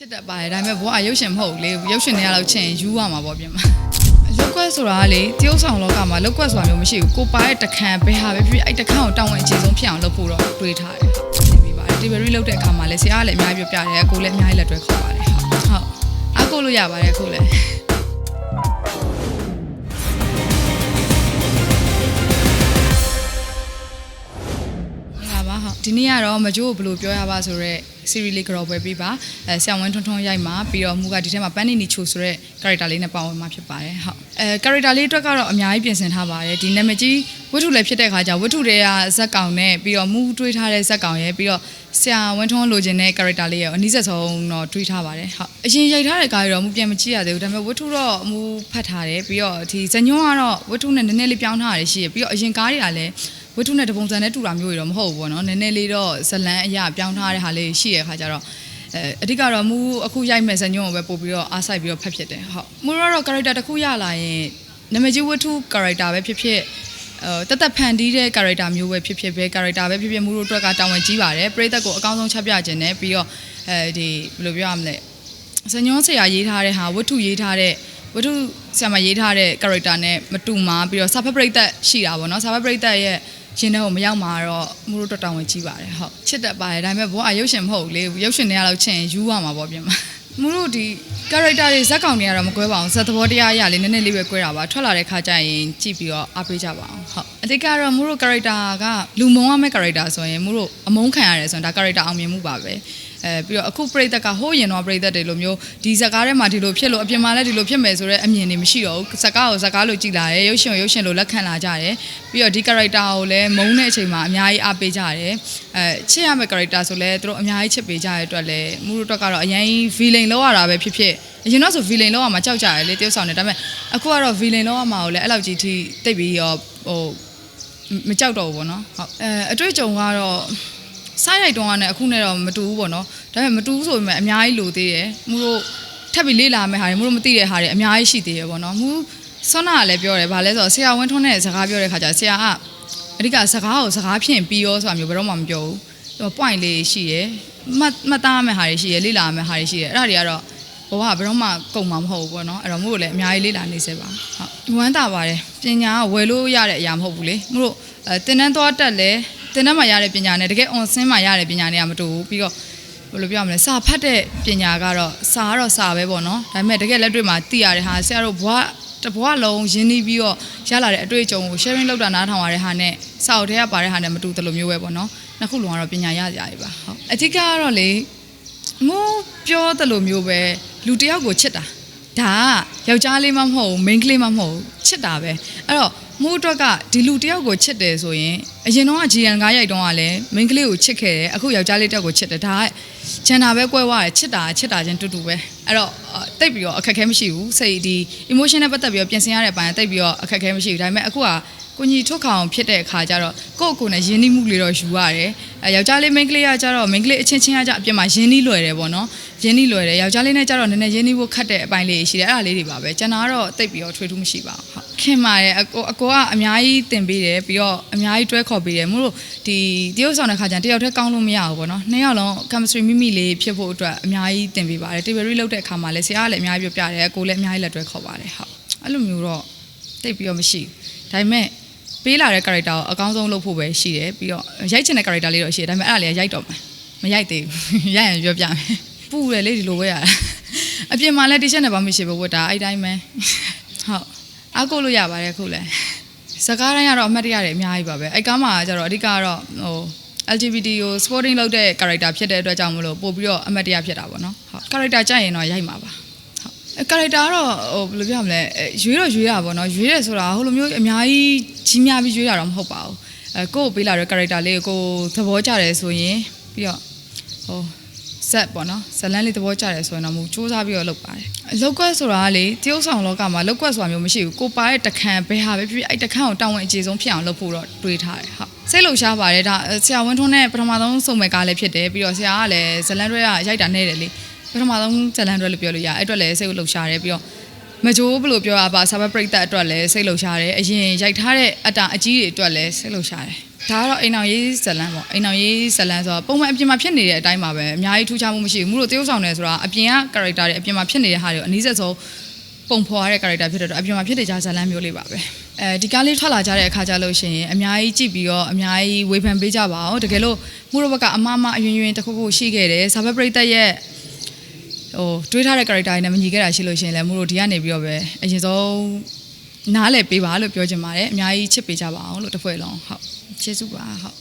ချစ်တတ်ပါတယ်ဒါပေမဲ့ဘဝရုပ်ရှင်မဟုတ်ဘူးလေရုပ်ရှင်တွေကတော့ချင်ယူရမှာပေါ့ပြင်မှာလောက်ကွက်ဆိုတာကလေတရုတ်ဆောင်လောကမှာလောက်ကွက်ဆိုတာမျိုးမရှိဘူးကိုပါရဲ့တခန့်ဘယ်ဟာပဲဖြစ်ဖြစ်အဲ့တခန့်ကိုတောင်းဝင်အခြေဆုံးဖြစ်အောင်လုပ်ဖို့တော့တွေးထားတယ်ဟုတ်နေပြီပါတယ် delivery လုပ်တဲ့အခါမှာလည်းဆရာကလည်းအများကြီးပြောပြတယ်ကိုလည်းအများကြီးလက်တွဲခေါ်ပါတယ်ဟုတ်ဟုတ်အကိုလို့ရပါတယ်အခုလည်း ဒီနေ့ကတော့မကြိုးကိုဘယ်လိုပြောရပါဆိုတော့ series လေးကြော်ပွဲပေးပါအဲဆရာဝန်ထွန်းထွန်းရိုက်မှာပြီးတော့မူကဒီထဲမှာပန်းနေနီချိုဆိုတဲ့ character လေးနဲ့ပါဝင်မှာဖြစ်ပါတယ်ဟုတ်အဲ character လေးအတွက်ကတော့အများကြီးပြင်ဆင်ထားပါတယ်ဒီနာမည်ကြီးဝတ္ထုလည်းဖြစ်တဲ့ခါကျဝတ္ထုတွေကဇက်ကောင်နဲ့ပြီးတော့မူတွေးထားတဲ့ဇက်ကောင်ရဲ့ပြီးတော့ဆရာဝန်ထွန်းလိုချင်တဲ့ character လေးရဲ့အနည်းဆက်ဆုံးတော့တွေးထားပါတယ်ဟုတ်အရင်ရိုက်ထားတဲ့ကားရောမူပြန်မကြည့်ရသေးဘူးဒါပေမဲ့ဝတ္ထုတော့မူဖတ်ထားတယ်ပြီးတော့ဒီဇညွန်းကတော့ဝတ္ထုနဲ့နည်းနည်းလေးပြောင်းထားရတယ်ရှိရပြီးတော့အရင်ကားတွေကလည်း ဝတ္ထုနဲ့တပုံစံနဲ့တူတာမျိုးတွေတော့မဟုတ်ဘူးပေါ့နော်နည်းနည်းလေးတော့ဇလန်းအရာပြောင်းထားတဲ့ဟာလေးရှိရခါကြတော့အဲအဓိကတော့မူအခုရိုက်မဲ့ဇညုံကိုပဲပို့ပြီးတော့အားဆိုင်ပြီးတော့ဖတ်ဖြစ်တယ်ဟုတ်မူတော့ character တစ်ခုရလာရင်နာမည်ကြီးဝတ္ထု character ပဲဖြစ်ဖြစ်အဲတသက်ဖန်တီးတဲ့ character မျိုးပဲဖြစ်ဖြစ်ပဲ character ပဲဖြစ်ဖြစ်မူတို့အတွက်ကတာဝန်ကြီးပါတယ်ပရိသတ်ကိုအကောင်းဆုံးချက်ပြခြင်းနဲ့ပြီးတော့အဲဒီဘယ်လိုပြောရမလဲဇညုံဆရာရေးထားတဲ့ဟာဝတ္ထုရေးထားတဲ့ဝတ္ထုဆရာမရေးထားတဲ့ character နဲ့မတူမှာပြီးတော့စာဖတ်ပရိသတ်ရှိတာပေါ့နော်စာဖတ်ပရိသတ်ရဲ့ ရှင်တဲ့ကိုမရောက်မှာတော့မူတို့တော်တောင်ဝင်ကြီးပါတယ်ဟုတ်ချစ်တတ်ပါတယ်ဒါပေမဲ့ဘဝရုပ်ရှင်မဟုတ်ဘူးလေရုပ်ရှင်တွေကတော့ချင်ယူရမှာပေါ့ပြင်မှာမူတို့ဒီ character တွေဇက်ကောင်တွေကတော့မကွဲပါအောင်ဇက်သဘောတရားအရလေးနည်းနည်းလေးပဲကွဲတာပါထွက်လာတဲ့ခါကျရင်ကြည့်ပြီးတော့အားပေးကြပါအောင်ဟုတ်အတိတ်ကတော့မူတို့ character ကလူမုံရမယ့် character ဆိုရင်မူတို့အမုန်းခံရတယ်ဆိုရင်ဒါ character အောင်မြင်မှုပါပဲ အဲပြီးတော့အခုပြိသက်ကဟိုးရင်တော့ပြိသက်တွေလိုမျိုးဒီဇက်ကားထဲမှာဒီလိုဖြစ်လို့အပြင်မှာလည်းဒီလိုဖြစ်မယ်ဆိုတော့အမြင်တွေမရှိတော့ဘူးဇက်ကားကိုဇက်ကားလို့ကြည်လာတယ်ရုပ်ရှင်ကိုရုပ်ရှင်လို့လက်ခံလာကြတယ်ပြီးတော့ဒီ character ကိုလည်းမုန်းတဲ့အချိန်မှာအများကြီးအားပေးကြတယ်အဲချစ်ရမယ့် character ဆိုလည်းသူတို့အများကြီးချစ်ပေးကြတဲ့အတွက်လည်းမူတို့အတွက်ကတော့အရင် villain လောက်ရတာပဲဖြစ်ဖြစ်အရင်တော့ဆို villain လောက်ရမှာကြောက်ကြတယ်လေတယောက်ဆောင်နေဒါပေမဲ့အခုကတော့ villain လောက်ရမှာကိုလည်းအဲ့လောက်ကြီးထိတိတ်ပြီးရောဟိုမကြောက်တော့ဘူးပေါ့နော်ဟုတ်အဲအတွေ့အကြုံကတော့ စားရိုက်တုံးကလည်းအခုနဲ့တော့မတူဘူးပေါ့နော်ဒါပေမဲ့မတူဘူးဆိုပေမဲ့အများကြီးလိုသေးတယ်မူတို့ထပ်ပြီးလေ့လာမယ့်ဟာတွေမူတို့မသိတဲ့ဟာတွေအများကြီးရှိသေးတယ်ပေါ့နော်မူဆွမ်းနာကလည်းပြောတယ်ဗာလဲဆိုတော့ဆရာဝင်းထွန်းနဲ့စကားပြောတဲ့ခါကျဆရာကအဓိကစကားကိုစကားဖြင့်ပြီးရောဆိုတာမျိုးဘယ်တော့မှမပြောဘူးဟို point လေးရှိရယ်မှတ်မှတ်သားမယ့်ဟာတွေရှိရယ်လေ့လာမယ့်ဟာတွေရှိရယ်အဲ့ဒါတွေကတော့ဘဝကဘယ်တော့မှကုန်မှာမဟုတ်ဘူးပေါ့နော်အဲ့တော့မို့လို့လည်းအများကြီးလေ့လာနေစေပါဟုတ်ဝမ်းသာပါတယ်ပညာကဝယ်လို့ရတဲ့အရာမဟုတ်ဘူးလေမို့လို့အဲတင်တန်းသွားတက်လဲ တင်တန်းမှာရတဲ့ပညာနဲ့တကယ် on ဆင်းမှာရတဲ့ပညာတွေကမတူဘူးပြီးတော့ဘယ်လိုပြောရမလဲစာဖတ်တဲ့ပညာကတော့စာကတော့စာပဲပေါ့နော်ဒါပေမဲ့တကယ်လက်တွေ့မှာသိရတဲ့ဟာဆရာတို့ဘွားတဘွားလုံးရင်းနှီးပြီးတော့ရလာတဲ့အတွေ့အကြုံကို sharing လုပ်တာနားထောင်ရတဲ့ဟာနဲ့စာအုပ်ထဲကပါတဲ့ဟာနဲ့မတူသလိုမျိုးပဲပေါ့နော်နှစ်ခုလုံးကတော့ပညာရကြရပါဟုတ်အဓိကကတော့လေမိုးပြောသလိုမျိုးပဲလူတစ်ယောက်ကိုချစ်တာဒါကယောက်ျားလေးမှမဟုတ်ဘူး main ကလေးမှမဟုတ်ဘူး ချစ်တာပဲအဲ့တော့မိုးအတွက်ကဒီလူတစ်ယောက်ကိုချစ်တယ်ဆိုရင်အရင်တော့က GN ကားရိုက်တော့ကလည်း main ကလေးကိုချစ်ခဲ့တယ်အခုယောက်ျားလေးတစ်ယောက်ကိုချစ်တယ်ဒါကဂျန်နာပဲကွဲသွားတယ်ချစ်တာချစ်တာချင်းတူတူပဲအဲ့တော့အာတိတ်ပြီးတော့အခက်အခဲမရှိဘူးစိတ်ဒီ emotion နဲ့ပတ်သက်ပြီးတော့ပြင်ဆင်ရတဲ့အပိုင်းကတိတ်ပြီးတော့အခက်အခဲမရှိဘူးဒါပေမဲ့အခုက ကိုကြီးထုတ်ခေါင်ဖြစ်တဲ့အခါကျတော့ကိုယ့်အကိုနဲ့ယဉ်နှီးမှုလေးတော့ယူရတယ်အဲယောက်ျားလေး main ကလေးကကျတော့ main ကလေးအချင်းချင်းကကြအပြင်မှာယဉ်နှီးလွယ်တယ်ပေါ့နော်ယဉ်နှီးလွယ်တယ်ယောက်ျားလေးနဲ့ကျတော့နည်းနည်းယဉ်နှီးဖို့ခက်တဲ့အပိုင်းလေးရှိတယ်အဲ့ဒါလေးတွေပါပဲကျန်တာကတော့တိတ်ပြီးတော့ထွေးထူးမရှိပါဘူးဟုတ်ခင်ပါတယ်အကိုအကိုကအများကြီးတင်ပေးတယ်ပြီးတော့အများကြီးတွဲခေါ်ပေးတယ်မို့လို့ဒီတရုပ်ဆောင်တဲ့ခါကျရင်တယောက်တည်းကောင်းလို့မရဘူးပေါ့နော်နှစ်ယောက်လုံး chemistry မိမိလေးဖြစ်ဖို့အတွက်အများကြီးတင်ပေးပါတယ် delivery လုပ်တဲ့အခါမှာလည်းဆရာကလည်းအများကြီးပြောပြတယ်အကိုလည်းအများကြီးလက်တွဲခေါ်ပါတယ်ဟုတ်အဲ့လိုမျိုးတော့တိတ်ပြီးတော့မရှိဘူးဒါပေမဲ့ ပေးလာတဲ့ character ကိုအကောင်းဆုံးလုပ်ဖို့ပဲရှိတယ်ပြီးတော့ရိုက်ချင်တဲ့ character လေးတော့ရှိတယ်ဒါပေမဲ့အဲ့ဒါလေးကရိုက်တော့မယ်မရိုက်သေးဘူးရိုက်ရင်ပြောပြမယ်ပူတယ်လေဒီလိုပဲရတာအပြင်မှာလည်း t-shirt နဲ့ပါမရှိဘူးဝတ်တာအဲ့တိုင်းပဲဟုတ်အကိုလို့ရပါတယ်ခုလည်းစကားတိုင်းကတော့အမှတ်တရတွေအများကြီးပါပဲအဲ့ကားမှာကျတော့အဓိကကတော့ဟို LGBT ကို sporting လုပ်တဲ့ character ဖြစ်တဲ့အတွက်ကြောင့်မလို့ပို့ပြီးတော့အမှတ်တရဖြစ်တာပေါ့နော်ဟုတ် character ကြိုက်ရင်တော့ရိုက်မှာပါဟုတ်အဲ character ကတော့ဟိုဘယ်လိုပြောရမလဲအဲရွေးတော့ရွေးတာပေါ့နော်ရွေးတယ်ဆိုတာဟိုလိုမျိုးအများကြီးကြီးများပြီးရွေးတာတော့မဟုတ်ပါဘူးအဲကိုယ့်ကိုပေးလာတဲ့ character လေးကိုကိုသဘောကျတယ်ဆိုရင်ပြီးတော့ဟို set ပေါ့နော်ဇလန်းလေးသဘောကျတယ်ဆိုရင်တော့မူစူးစမ်းပြီးတော့လုပ်ပါတယ်လောက်ကွက်ဆိုတာကလေတရုတ်ဆောင်လောကမှာလောက်ကွက်ဆိုတာမျိုးမရှိဘူးကိုပါရဲ့တခန့်ဘယ်ဟာပဲဖြစ်ဖြစ်အဲ့တခန့်ကိုတောင်းဝင်အခြေဆုံးဖြစ်အောင်လုပ်ဖို့တော့တွေးထားတယ်ဟုတ်စိတ်လှုပ်ရှားပါတယ်ဒါဆရာဝင်းထွန်းနဲ့ပထမဆုံးစုံမဲ့ကားလည်းဖြစ်တယ်ပြီးတော့ဆရာကလည်းဇလန်းတွဲကရိုက်တာနေတယ်လေ ပထမဆုံးဇလန်းတွဲလို့ပြောလို့ရအဲ့အတွက်လည်းစိတ်လှုပ်ရှားတယ်ပြီးတော့မကြိုးဘယ်လိုပြောရပါဆာဘပရိသတ်အတွက်လည်းစိတ်လှုပ်ရှားတယ်အရင်ရိုက်ထားတဲ့အတာအကြီးတွေအတွက်လည်းစိတ်လှုပ်ရှားတယ်ဒါကတော့အိမ်အောင်ရေးဇလန်ပေါ့အိမ်အောင်ရေးဇလန်ဆိုတော့ပုံမှန်အပြင်မှာဖြစ်နေတဲ့အတိုင်းပါပဲအများကြီးထူးခြားမှုမရှိဘူးမှုတို့တရုပ်ဆောင်နေဆိုတာအပြင်က character တွေအပြင်မှာဖြစ်နေတဲ့ဟာတွေကိုအနည်းဆက်ဆုံးပုံဖော်ရတဲ့ character ဖြစ်တဲ့တော့အပြင်မှာဖြစ်နေကြဇလန်မျိုးလေးပါပဲအဲဒီကားလေးထွက်လာကြတဲ့အခါကျလို့ရှိရင်အများကြီးကြည့်ပြီးတော့အများကြီးဝေဖန်ပေးကြပါအောင်တကယ်လို့မှုတို့ဘက်ကအမအမအယွင်ယွင်တစ်ခုခုရှိခဲ့တယ်စာဘက်ပရိသတ်ရဲ့ ဟိုတွေးထားတဲ့ character တွေနဲ့မညီခဲ့တာရှိလို့ရှိရင်လည်းမှုတို့ဒီကနေပြီးတော့ပဲအရင်ဆုံးနားလည်ပေးပါလို့ပြောချင်ပါတယ်အများကြီးချစ်ပေးကြပါအောင်လို့တစ်ဖွဲ့လုံးဟုတ်ကျေးဇူးပါဟုတ်